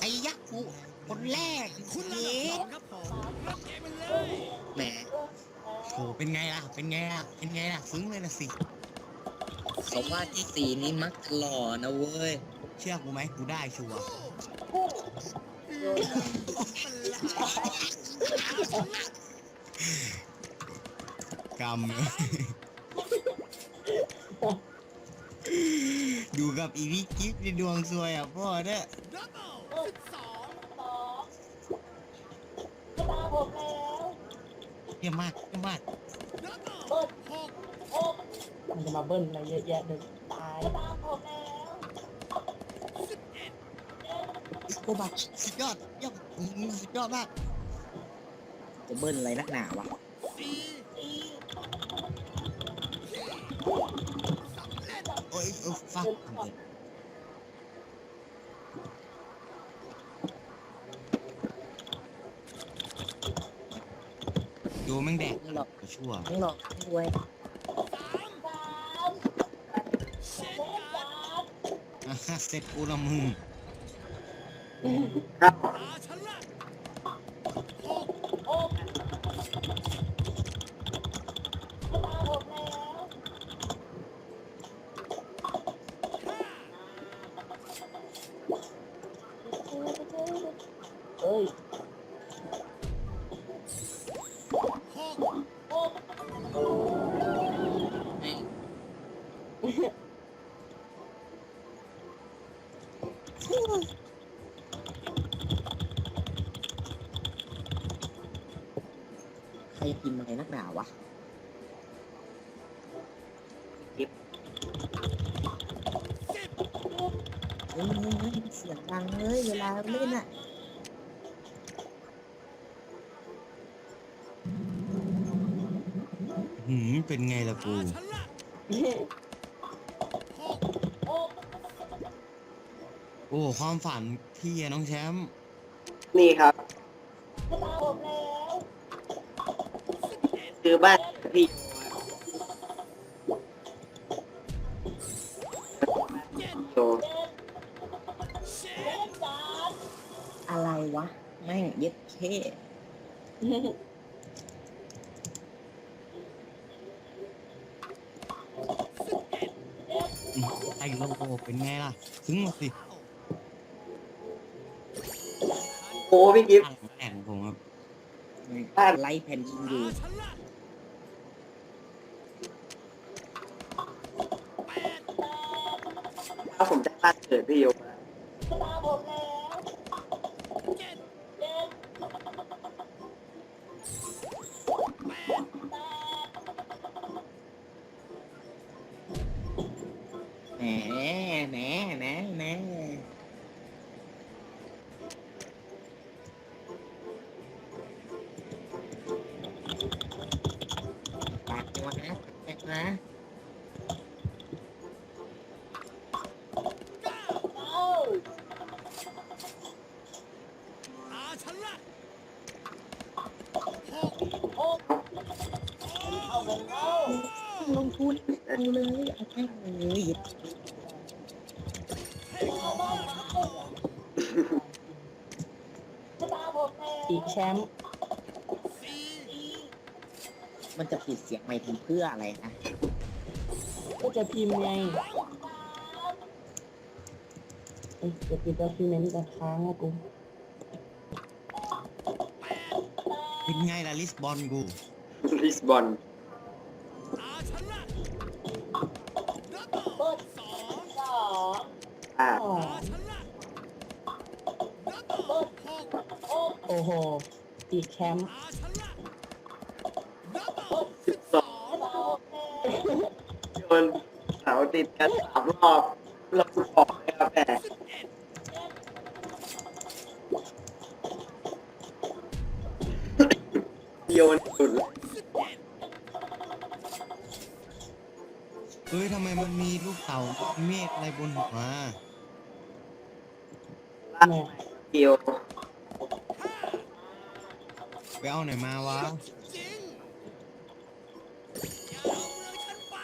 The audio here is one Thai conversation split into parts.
ไอ้ยักษ์กูคนแรกคุณระเย้ดับสองครับผมรับเกมมันเลยแหมโหเป็นไงล่ะ เป็นไงล่ะ เป็นไงล่ะซึ้งเลยล่ะสิ เขาว่าที่สี่นี้มักจะหล่อนะเว้ย เชื่อกูไหมกูได้ชัวร์กรรม ดูกับอีวิกิฟในดวงซวยอะพ่อเนี่ยดับเบิลสิบสองเยี่ยมมากเยี่ยมมากดับเบิลหกมันจะมาเบิ้ลอะไรเยอะแยะเลยตายสิบเอ็ดโอ้บักสุดยอดเยี่ยมอื้อหือสุดยอดมาก จะเบิ้ลอะไรนักหนาวะสี่สำเร็จโอ้ยเออฟักดูแม่งแดกไม่หรอกชั่วไม่หรอกรวยสามเช่นกันอะเสร็จกูละมึงอาช ใครพิมพ์อะไรนักหนาวะสิบเฮ้ยเฮ้ยเฮ้ยเสียงดังเลยเวลาเล่นอะหืมเป็นไงล่ะกูอาชนะหกโอ้ความฝันพี่อะน้องแชมป์นี่ครับ คือบ้านพี่เจ็ดโยเช่นอะไรวะ แม่งเย็ดเคอืมไอ้โลโก้เป็นไงล่ะ ซึ้งสิโอ้พี่กิฟต์อ่างแข่งผมครับ บ้านไล่แผ่นดินอยู่ อาชนะแปด ถ้าผมจะพลาดเกิดพี่โยเเอาเลยเอาแค่เลยอีกแชมป์มันจะปิดเสียงไม่ทำเพื่ออะไรนะก็จะพิมพ์ไงเอ้ยจะปิดแล้วพิมพ์เมนต์จะค้างอะกูเป็นไงล่ะลิสบอนกูลิสบอน อ่าโอ้โห อีกแชมป์สิบสองโยนเสาติดกันสามรอบเราบอกเลยครับแหมสิบเอ็ดโยนสุดเลยสิบเฮ้ยทำไมมันมีลูกเต่าเมฆอะไรบนหัว เดียวห้าไปเอาไหนมาวะจริงอย่าเอาเมืองฉันไป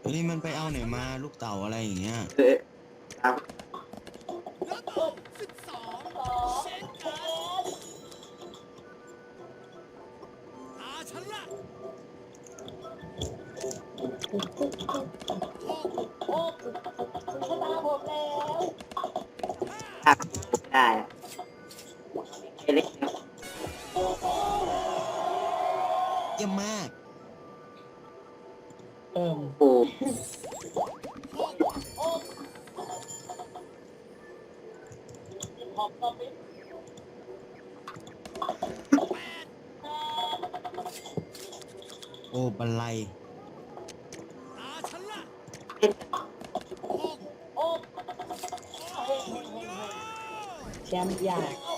เฮ้ยมันไปเอาไหนมาลูกเต่าอะไรอย่างเงี้ยเลยครับ ไอ้เล็กนะเยี่ยมมากเอิ่มโอ้โอ้บันไลตาฉันละเล่นแชมป์อยาก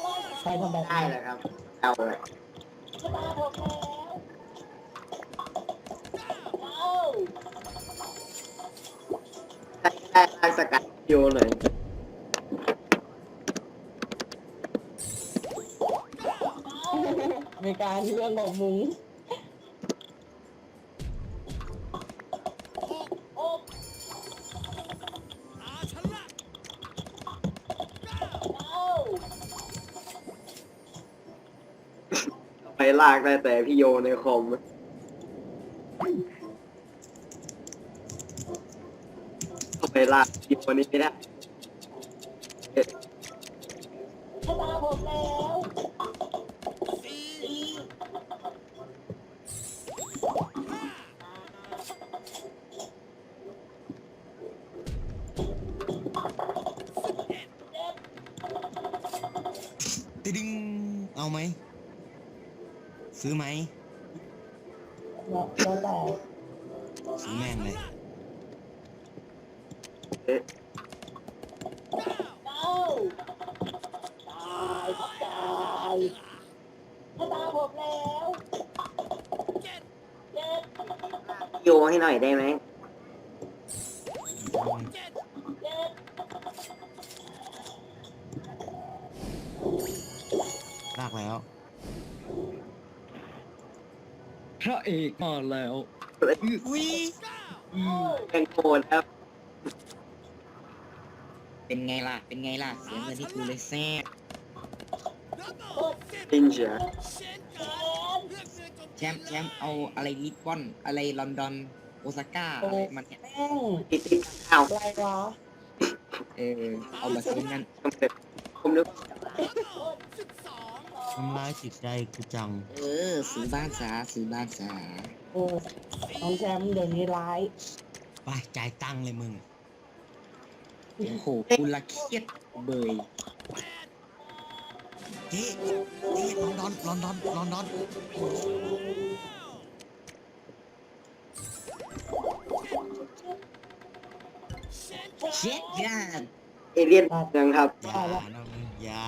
ใครทำแบบได้นี้เลยครับเอาเลยได้ได้ลากสกัดโยหน่อยมีการเรื่องของมุ้ง ลากได้แต่พี่โยในคอมก็ไปลากพี่วันี้ไม่ได้เอ๊ะสี่ ซื้อไหมแล้วแล้วแต่ซื้อแม่งเลย เอ๊ะเจ็ดโยให้หน่อยได้ไหม พระเอกมาแล้วอุ้ยเก้าแข่งโหดครับเป็นไงล่ะ เป็นไงล่ะ เสียเงินที่กูเลยแซ่บระเบิดสิบจริงเชียวเช่นกันเลือกเรือจมแชมป์แชมป์เอาอะไรลิสบอน อะไรลอนดอน โอซาก้าอะไรมันเนี่ยแม่งติดติดข้าวอะไรวะเออเอามาซื้อนั่นผมเด็กผมนึก ทำร้ายจิตใจกูจัง เออซื้อบ้านสาซื้อบ้านสาโอ้น้องแชมป์เดี๋ยวนี้ร้าย ไปจ่ายตังค์เลยมึง โอ้โหกูละเครียดเบยเจ๊เจ๊ลอนดอนลอนดอนลอนดอนเช็ดยานเอเลี่ยนเมืองครับ อย่านะมึงอย่า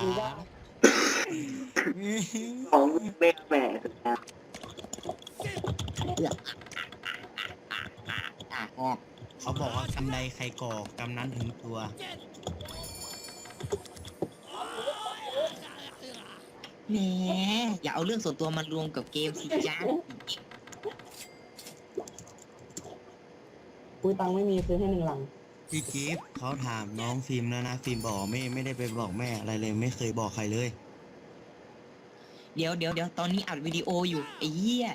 ของเล่นแหม่สุดแล้วอะออกเขาบอกว่ากำใดใครก่อกำนั้นถึงตัวเจ็ดแหมอย่าเอาเรื่องส่วนตัวมารวมกับเกมสิจ้าคุยตังค์ไม่มีซื้อให้หนึ่งหลัง พี่กิฟต์เขาถามน้องฟิล์มแล้วนะ ฟิล์มบอกไม่ไม่ได้ไปบอกแม่อะไรเลย ไม่เคยบอกใครเลย เดี๋ยวเดี๋ยวเดี๋ยวตอนนี้อัดวิดีโออยู่ไอ้เหี้ย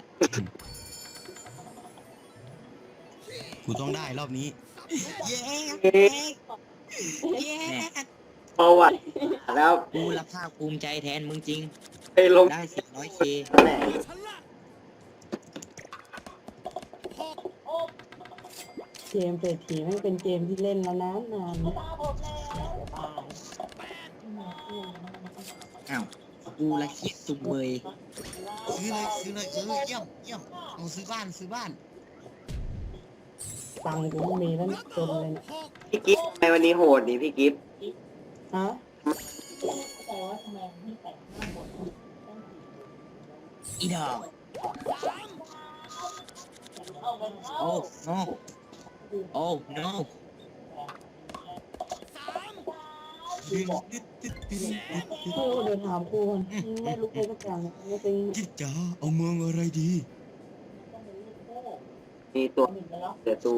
กูต้องได้รอบนี้ เย้เอ๊ะเย้ประวัติแล้วกูละภาคภูมิใจแทนมึงจริง ไปลงได้ 400k แหม่ฉันละหกเกมเศรษฐีแม่งเป็นเกมที่เล่นแล้วนานนานๆตาย แปด อ้าว กูละเครียดจุงเบยซื้อเลยซื้อเลยซื้อเยี่ยมเยี่ยมเอาซื้อบ้านซื้อบ้านตังค์กูไม่มีแล้วจนเลยเนี่ยหกพี่กิฟต์ทำไมวันนี้โหดนี่พี่กิฟต์ฮะอีดอกสามโอ้ no โอ้ no สาม ดึงดึดดึดดึดดึดดึดกูเดินถามกูก่อนไม่รู้ใครสักอย่างเลยไม่จริงจิ๊ดจ๋าเอาเมืองอะไรดี มีตัวเสือตู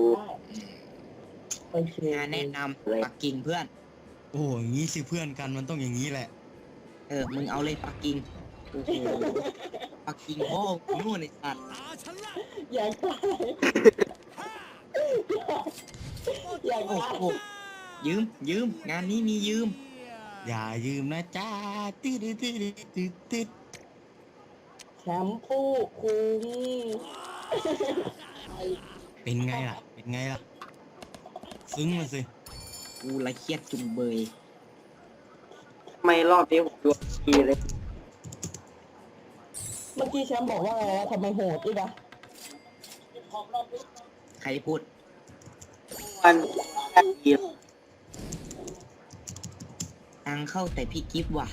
ไปเชียงานร์แนะนำปักกิ่งเพื่อน โอ้โหอย่างงี้สิเพื่อนกันมันต้องอย่างนี้แหละ เออ มึงเอาเลยปักกิ่งโอ้โหปักกิ่งพ่อกูนู่นไอ้สัตว์ตาฉันละอยากได้อยากโอ้ได้โหยืมยืมงานนี้มียืม อย่ายืมนะจ้าติดติดติดติดแชมพูคุงเป็นไงล่ะ เป็นไงล่ะ ซึ้งมาสิ กูละเครียดจุงเบยทำไมรอบนี้ผมดวงดีเลย เมื่อกี้แชมป์บอกว่าอะไรนะทำไมโหดอีกอะใครพูดวันแค่ดี ตังเข้าแต่พี่กิฟต์ว่ะ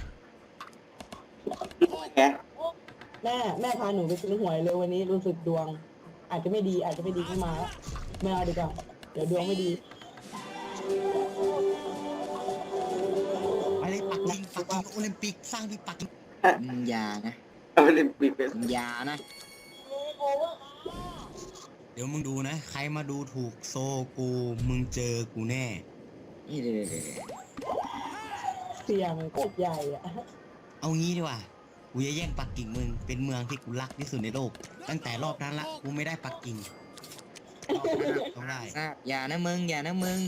แกแม่แม่พาหนูไปซื้อหวยเลยวันนี้รู้สึกดวง อาจจะไม่ดีอาจจะไม่ดีขึ้นมาแล้วไม่เอาดีกว่าเดี๋ยวดวงไม่ดีไปเลยปักกิ่งปักกิ่งโอลิมปิกสร้างที่ปักกิ่งมึงอยานะเอาไปเล่นปีกเป็นมึงอยานะ เดี๋ยวมึงดูนะ ใครมาดูถูกโซกูมึงเจอกูแน่ นี่เดี๋ยวเดี๋ยวเดี๋ยวเสียงโคตรใหญ่อะเอางี้ดีกว่า กูจะแย่งปักกิ่งมึง เป็นเมืองที่กูรักที่สุดในโลก ตั้งแต่รอบนั้นละ กูไม่ได้ปักกิ่งรอบนั้นอะต้องได้ ทราบอย่านะมึง อย่านะมึง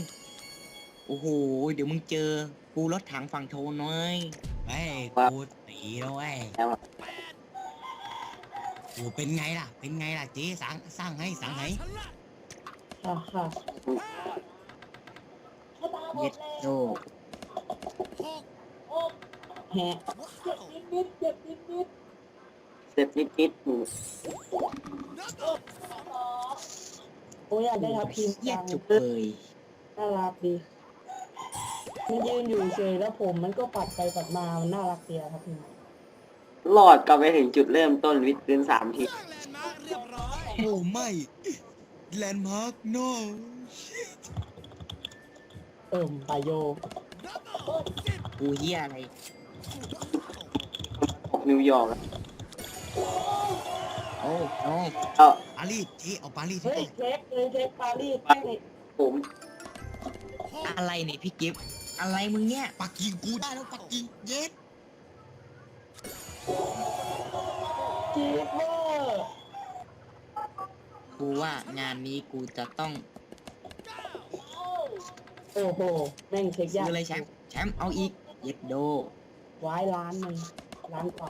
โอ้โห เดี๋ยวมึงเจอ กูรถถังฝั่งโทนน้อยไอ้ยกูตีแล้วไอ้ยแล้วอะกูเป็นไงล่ะ เป็นไงล่ะเจ๊สั่งสร้างให้สั่งให้ฉันละค่ะค่ะเย็ดโด หก แฮะว้าวนิดเจ็บนิดนิดเสร็จนิดๆหนูดับเบิลโอ้ยอยากได้ทับทีมเยียจัดงจุกเลยน่ารักดีมันยืนอยู่เฉยแล้วผมมันก็ปัดไปปัดมามันน่ารักเดียวครับพี่รอดกลับไปถึงจุดเริ่มต้นวิทย์พื้นสามทีสร้างแลนด์มาร์คเรียบร้อยโอ้ไม่แลนด์มาร์กโนเอิ่มปายโยดับเบิลสิบกูเฮียอะไรออก นิวยอร์กอะโอ้โอ้เอาปารีสเจ๊เอาปารีสเฮ้ให้ยได้เค้กเลยเค้กปารีสแป้งนี่ผมหกอะไรเนี่ยพี่กิฟต์อะไรมึงเนี่ยปักกิ่งกูได้แล้วปักกิ่งเย็ดจีบเวอร์กูว่างานนี้กูจะต้องโอ้โหแม่งเช็คซื้ยากอเลยแชมป์แชมป์เอาอีกเย็ดโด ไว้ล้านหนึ่งล้านกว่า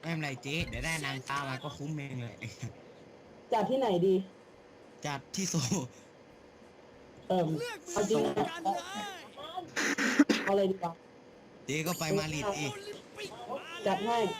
ไม่เป็นไรเจ๊เดี๋ยวได้นางฟ้ามาก็คุ้มเองเลย จัดที่ไหนดี จัดที่โซเอิ่มเลือกเอาจริงสู้นะกันเลยเอาเลยดีกว่าเจ๊ก็ไปมาดริดโออีกลิมปิกมาจัดให้แล้ว